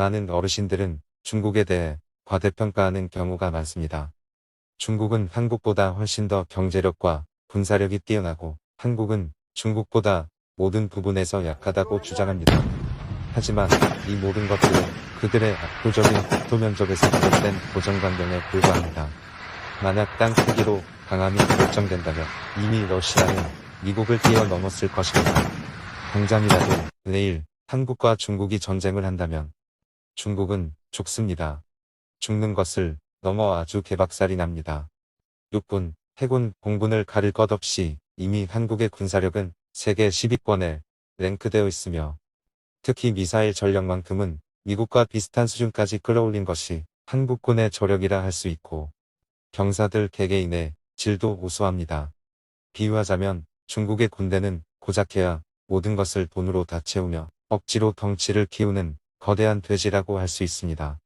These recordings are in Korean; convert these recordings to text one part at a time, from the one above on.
많은 어르신들은 중국에 대해 과대평가하는 경우가 많습니다. 중국은 한국보다 훨씬 더 경제력과 군사력이 뛰어나고 한국은 중국보다 모든 부분에서 약하다고 주장합니다. 하지만 이 모든 것들은 그들의 압도적인 국토 면적에서 비롯된 고정관념에 불과합니다. 만약 땅 크기로 강함이 결정된다면 이미 러시아는 미국을 뛰어넘었을 것입니다. 당장이라도 내일 한국과 중국이 전쟁을 한다면 중국은 죽습니다. 죽는 것을 넘어 아주 개박살이 납니다. 육군, 해군, 공군을 가릴 것 없이 이미 한국의 군사력은 세계 10위권에 랭크되어 있으며 특히 미사일 전력만큼은 미국과 비슷한 수준까지 끌어올린 것이 한국군의 저력이라 할 수 있고 병사들 개개인의 질도 우수합니다. 비유하자면 중국의 군대는 고작해야 모든 것을 돈으로 다 채우며 억지로 덩치를 키우는 거대한 돼지라고 할 수 있습니다.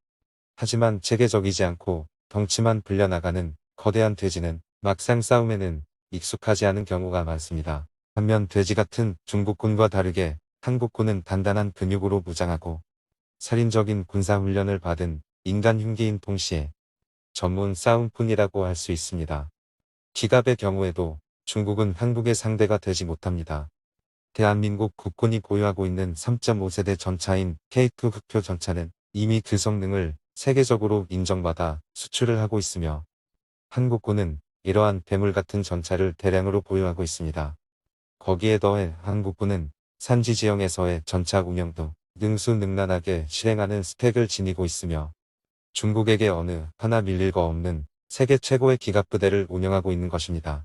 하지만 체계적이지 않고 덩치만 불려나가는 거대한 돼지는 막상 싸움에는 익숙하지 않은 경우가 많습니다. 반면 돼지 같은 중국군과 다르게 한국군은 단단한 근육으로 무장하고 살인적인 군사훈련을 받은 인간 흉기인 동시에 전문 싸움꾼이라고 할 수 있습니다. 기갑의 경우에도 중국은 한국의 상대가 되지 못합니다. 대한민국 국군이 보유하고 있는 3.5세대 전차인 K2 흑표 전차는 이미 그 성능을 세계적으로 인정받아 수출을 하고 있으며 한국군은 이러한 괴물 같은 전차를 대량으로 보유하고 있습니다. 거기에 더해 한국군은 산지 지형에서의 전차 운영도 능수능란하게 실행하는 스펙을 지니고 있으며 중국에게 어느 하나 밀릴 거 없는 세계 최고의 기갑부대를 운영하고 있는 것입니다.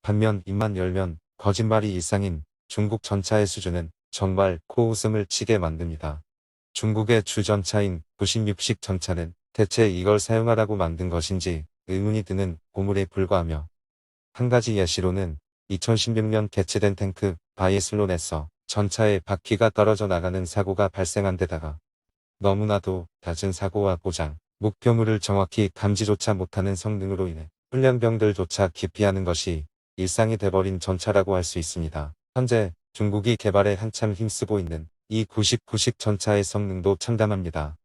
반면 입만 열면 거짓말이 일상인 중국 전차의 수준은 정말 코웃음을 치게 만듭니다. 중국의 주전차인 96식 전차는 대체 이걸 사용하라고 만든 것인지 의문이 드는 고물에 불과하며 한 가지 예시로는 2016년 개최된 탱크 바이애슬론에서 전차의 바퀴가 떨어져 나가는 사고가 발생한 데다가 너무나도 낮은 사고와 고장, 목표물을 정확히 감지조차 못하는 성능으로 인해 훈련병들조차 기피하는 것이 일상이 돼버린 전차라고 할 수 있습니다. 현재 중국이 개발에 한참 힘쓰고 있는 이 99식 전차의 성능도 참담합니다.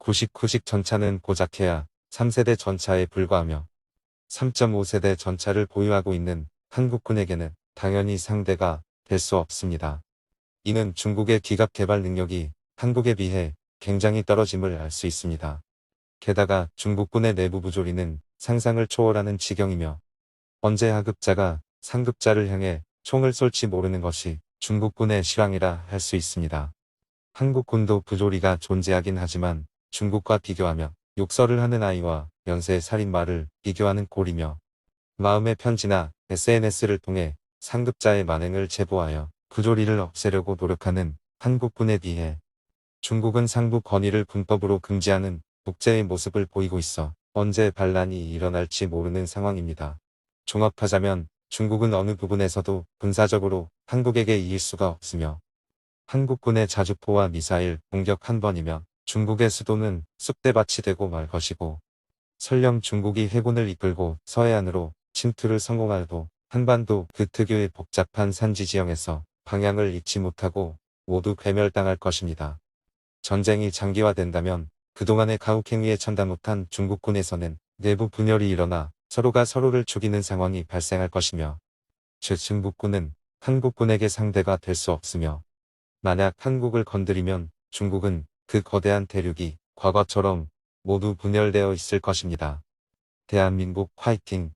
99식 전차는 고작해야 3세대 전차에 불과하며 3.5세대 전차를 보유하고 있는 한국군에게는 당연히 상대가 될 수 없습니다. 이는 중국의 기갑 개발 능력이 한국에 비해 굉장히 떨어짐을 알 수 있습니다. 게다가 중국군의 내부 부조리는 상상을 초월하는 지경이며 언제 하급자가 상급자를 향해 총을 쏠지 모르는 것이 중국군의 실황이라 할 수 있습니다. 한국군도 부조리가 존재하긴 하지만 중국과 비교하며 욕설을 하는 아이와 연쇄 살인마를 비교하는 꼴이며 마음의 편지나 SNS를 통해 상급자의 만행을 제보하여 부조리를 없애려고 노력하는 한국군에 비해 중국은 상부 권위를 군법으로 금지하는 독재의 모습을 보이고 있어 언제 반란이 일어날지 모르는 상황입니다. 종합하자면 중국은 어느 부분에서도 군사적으로 한국에게 이길 수가 없으며 한국군의 자주포와 미사일 공격 한 번이면 중국의 수도는 쑥대밭이 되고 말 것이고 설령 중국이 해군을 이끌고 서해안으로 침투를 성공하여도 한반도 그 특유의 복잡한 산지 지형에서 방향을 잃지 못하고 모두 괴멸당할 것입니다. 전쟁이 장기화된다면 그동안의 가혹행위에 참다 못한 중국군에서는 내부 분열이 일어나 서로가 서로를 죽이는 상황이 발생할 것이며 즉 중국군은 한국군에게 상대가 될 수 없으며 만약 한국을 건드리면 중국은 그 거대한 대륙이 과거처럼 모두 분열되어 있을 것입니다. 대한민국 화이팅!